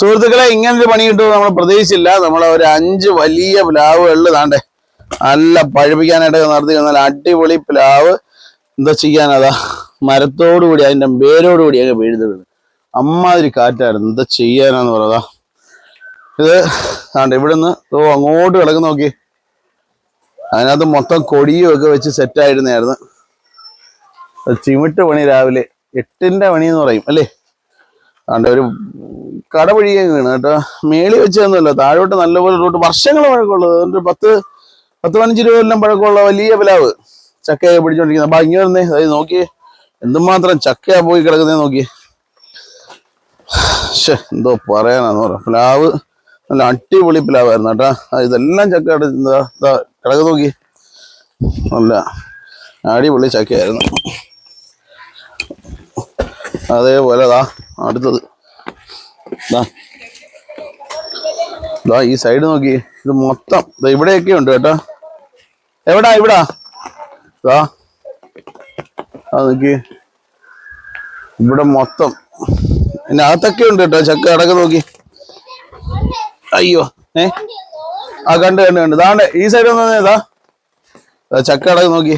സുഹൃത്തുക്കളെ ഇങ്ങനൊരു പണി കിട്ടും നമ്മൾ പ്രതീക്ഷിച്ചില്ല. നമ്മൾ ഒരു അഞ്ച് വലിയ പ്ലാവുകളിൽ താണ്ടേ നല്ല പഴുപ്പിക്കാനായിട്ട് നടത്തി നല്ല അടിപൊളി പ്ലാവ്. എന്താ ചെയ്യാനതാ മരത്തോടു കൂടി വേരോടുകൂടി വേരോട് കൂടി അങ്ങ് വീഴുന്നത് അമ്മാതിരി കാറ്റായിരുന്നു. എന്താ ചെയ്യാനാന്ന് പറയാ ഇത് താണ്ട ഇവിടുന്ന് ഓ അങ്ങോട്ട് കിടക്കുന്ന നോക്കി. അതിനകത്ത് മൊത്തം കൊടിയും ഒക്കെ വെച്ച് സെറ്റായിരുന്നായിരുന്നു ചിമിട്ട് പണി രാവിലെ എട്ടിന്റെ പണി എന്ന് പറയും അല്ലേ? ആണ്ട് ഒരു കടപഴിയെ വീണ് കേട്ടോ. മേളി വെച്ചതൊന്നുമല്ല താഴോട്ട് നല്ലപോലെ റൂട്ട് വർഷങ്ങൾ പഴക്കമുള്ളത്. ഒരു പത്ത് പത്ത് പതിനഞ്ച് രൂപ പഴക്കമുള്ള വലിയ പ്ലാവ് ചക്കയൊക്കെ പിടിച്ചോണ്ടിരിക്കുന്നത് അപ്പൊ ഇങ്ങനെ വന്നേ. അതായത് നോക്കിയേ എന്തുമാത്രം ചക്കയാ പോയി കിടക്കുന്നേ നോക്കി. ശ്ശെ, എന്തോ പറയാനാന്ന് പറ. പ്ലാവ് നല്ല അടിപൊളി പ്ലാവായിരുന്നു കേട്ടോ. ഇതെല്ലാം ചക്ക കിടക്ക് നോക്കി. നല്ല അടിപൊളി ചക്കയായിരുന്നു. അതേപോലെ അതാ അടുത്തത്. ദാ. ദാ ഈ സൈഡ് നോക്കി. ഇത് മൊത്തം. ദാ ഇവിടെയൊക്കെ ഉണ്ട് കേട്ടോ. എവിടാ ഇവിടാ? ദാ. ആ നോക്കി. ഇവിടെ മൊത്തം. പിന്നെ അകത്തൊക്കെ ഉണ്ട് കേട്ടോ ചക്ക അടക്കം നോക്കി. അയ്യോ ഏ? ആ കണ്ട് കണ്ട് കണ്ട്. ദാണ്ട് ഈ സൈഡ് ഒന്ന് ഇതാ ദാ ചക്ക അടക്കം നോക്കി.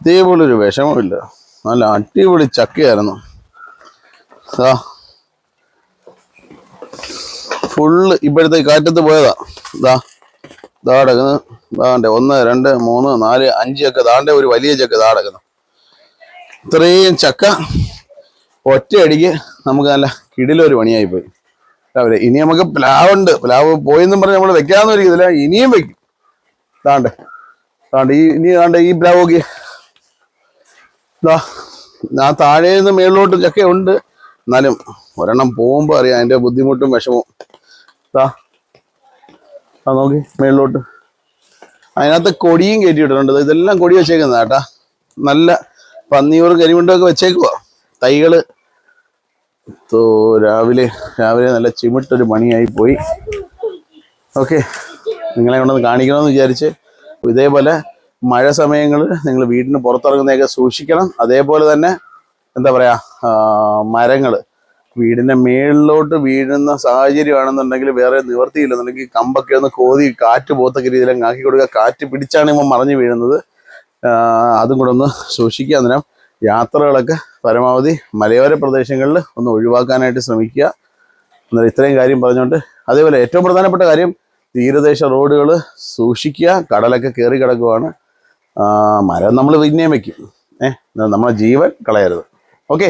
ഇതേപോലൊരു വിഷമമില്ല നല്ല അടിപൊളി ചക്കയായിരുന്നു. ആ ഫുള്ള് ഇപ്പോഴത്തെ കാറ്റത്ത് പോയതാ. ഇതാ ഇതാ കിടക്കുന്നു. ദാണ്ടെ ഒന്ന് രണ്ട് മൂന്ന് നാല് അഞ്ച് ചക്ക ദാണ്ടെ ഒരു വലിയ ചക്ക ഇതാ ഇത്രയും ചക്ക ഒറ്റയടിക്ക് നമുക്ക് നല്ല കിടിലൊരു പണിയായി പോയി രാവിലെ ഇനി നമുക്ക് പ്ലാവ് ഉണ്ട് പ്ലാവ് പോയെന്നും പറഞ്ഞ് നമ്മൾ വെക്കാന്ന് ഇരിക്കത്തില്ല. ഇനിയും വെക്കും. ദാണ്ടെ ദാണ്ടെ ഈ ഇനി ദാണ്ടെ ഈ പ്ലാവ് നോക്കി ദാ ആ താഴെ നിന്ന് മേളിലോട്ട് ചക്കയുണ്ട്. എന്നാലും ഒരെണ്ണം പോകുമ്പോൾ അറിയാം അതിന്റെ ബുദ്ധിമുട്ടും വിഷമവും. ആ നോക്കി മേളിലോട്ട്. അതിനകത്ത് കൊടിയും കയറ്റിയിട്ടുണ്ട് ഇതെല്ലാം കൊടി വെച്ചേക്കുന്നത് കേട്ടാ. നല്ല പന്നിയൂർ കരിമുണ്ടൊക്കെ വെച്ചേക്കുവാ. തൈകൾ. തോ രാവിലെ രാവിലെ നല്ല ചിമിട്ടൊരു മണിയായി പോയി ഓക്കെ നിങ്ങളെ കൊണ്ടൊന്ന് കാണിക്കണമെന്ന് വിചാരിച്ച് ഇതേപോലെ മഴ സമയങ്ങളിൽ നിങ്ങൾ വീടിന് പുറത്തിറങ്ങുന്നതൊക്കെ സൂക്ഷിക്കണം. അതേപോലെ തന്നെ എന്താ പറയാ മരങ്ങൾ വീടിന്റെ മേളിലോട്ട് വീഴുന്ന സാഹചര്യമാണെന്നുണ്ടെങ്കിൽ വേറെ നിവർത്തിയില്ലെന്നുണ്ടെങ്കിൽ കമ്പൊക്കെ ഒന്ന് കോതി കാറ്റ് പോത്തക്ക രീതിയിൽ ആക്കി കൊടുക്കുക. കാറ്റ് പിടിച്ചാണ് ഇപ്പം മറിഞ്ഞു വീഴുന്നത്. അതും കൂടെ ഒന്ന് സൂക്ഷിക്കുക. അന്നേരം യാത്രകളൊക്കെ പരമാവധി മലയോര പ്രദേശങ്ങളിൽ ഒന്ന് ഒഴിവാക്കാനായിട്ട് ശ്രമിക്കുക. എന്നാൽ ഇത്രയും കാര്യം പറഞ്ഞുകൊണ്ട് അതേപോലെ ഏറ്റവും പ്രധാനപ്പെട്ട കാര്യം തീരദേശ റോഡുകൾ സൂക്ഷിക്കുക. കടലൊക്കെ കയറി കിടക്കുവാണ്. മരം നമ്മൾ പിന്നെയും വയ്ക്കും ഏഹ് നമ്മുടെ ജീവൻ കളയരുത്. ഓക്കെ.